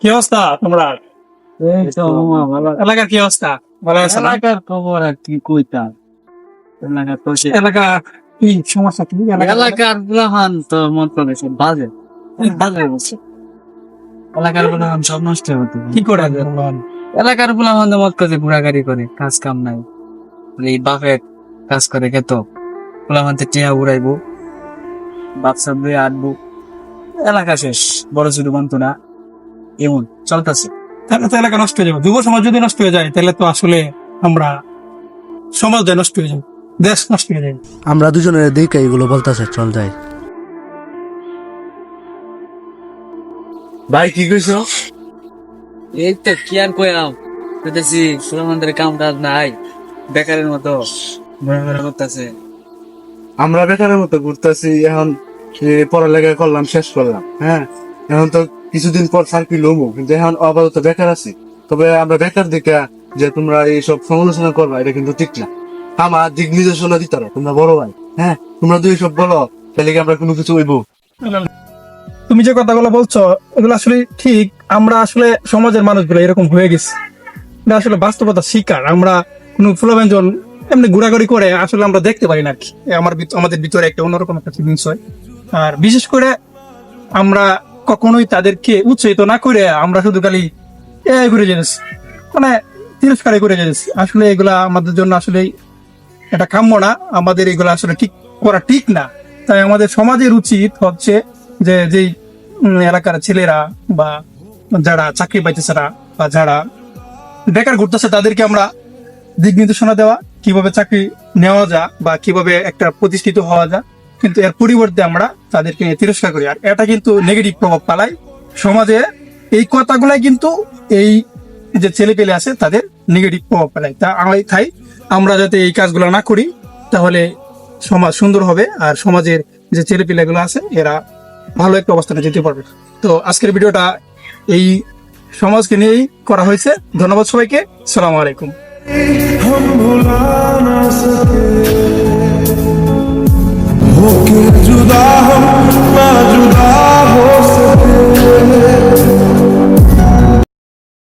কি অবস্থা তোমরা? এলাকার কি অবস্থা? ভালো আছে এলাকার খবর আর কি কইতাম তো এলাকা কি সমস্যা কি? এলাকার ব্রাহ্মণ তো করে সব বাজে। বাজে বলছে। এলাকার ব্রাহ্মণ সব নষ্ট হতো কি করে এলাকার ব্রাহ্মণ মত করে বুড়াগাড়ি করে কাজ কাম নাই। এই বাপে কাজ করে খেত ব্রাহ্মণতে টিয়া উড়াইবো বাপ সব দিয়ে আটবো। এলাকা শেষ বড় ছোট বানতো না। এমন চলতেছে। তাহলে তো এলাকা নষ্ট হয়ে যাবে। যুব সমাজ যদি নষ্ট হয়ে যায় তাহলে তো আসলে আমরা সমাজটা নষ্ট হয়ে যাবে দেশ নষ্ট হয়ে যাবে। আমরা দুজনের দিকে এগুলো বলতেছে চল যাই। ভাই কি কইছো? এই তো কি আর কইলাম কইতেছি কাম কাজ নাই বেকারের মতো ঘোরা ঘোরা করতেছে। আমরা বেকারের মতো ঘুরতেছি এখন পড়ালেখা করলাম শেষ করলাম হ্যাঁ? এখন তো কিছুদিন পর চাকরি লমু, কিন্তু এখন আপাতত বেকার আছি। তবে আমরা বেকার দিকে যে তোমরা এইসব সমালোচনা করবা, এটা কিন্তু ঠিক না। আমার দিক নির্দেশনা দিতে তোমরা বড় ভাই হ্যাঁ? তোমরা যদি সব বলো, তাহলে আমরা কোনো কিছু হইব? তুমি যে কথাগুলো বলছো, এগুলো আসলে ঠিক। আমরা আসলে সমাজের মানুষগুলো এরকম হয়ে গেছে। আসলে বাস্তবতা শিকার। আমরা কোন ফুলব্যঞ্জন এমনি ঘোরাঘুরি করে আসলে আমরা দেখতে পারি না কি। আমার আমাদের ভিতরে একটা অন্যরকম একটা ফিলিংস হয়। আর বিশেষ করে আমরা কখনোই তাদেরকে উৎসাহিত না করে আমরা শুধু খালি এ ঘুরে জেনেছি মানে তিরস্কারে করে জেনেছি আসলে এগুলা আমাদের জন্য আসলে এটা কাম্য না। আমাদের এগুলো আসলে ঠিক করা ঠিক না। তাই আমাদের সমাজের উচিত হচ্ছে যে যেই এলাকার ছেলেরা বা যারা চাকরি পাইতেছে না বা যারা বেকার ঘুরতেছে, তাদেরকে আমরা দিক নির্দেশনা দেওয়া, কীভাবে চাকরি নেওয়া যা বা কীভাবে একটা প্রতিষ্ঠিত হওয়া যা কিন্তু এর পরিবর্তে আমরা তাদেরকে তিরস্কার করি। আর এটা কিন্তু নেগেটিভ প্রভাব পালায় সমাজে এই কথাগুলাই কিন্তু এই যে ছেলে পেলে আছে, তাদের নেগেটিভ প্রভাব ফেলায়। তা আমি তাই আমরা যাতে এই কাজগুলো না করি, তাহলে সমাজ সুন্দর হবে। আর সমাজের যে ছেলে পেলেগুলো আছে, এরা ভালো একটা অবস্থানে যেতে পারবে। তো আজকের ভিডিওটা এই সমাজকে নিয়েই করা হয়েছে। ধন্যবাদ সবাইকে। সালাম আলাইকুম।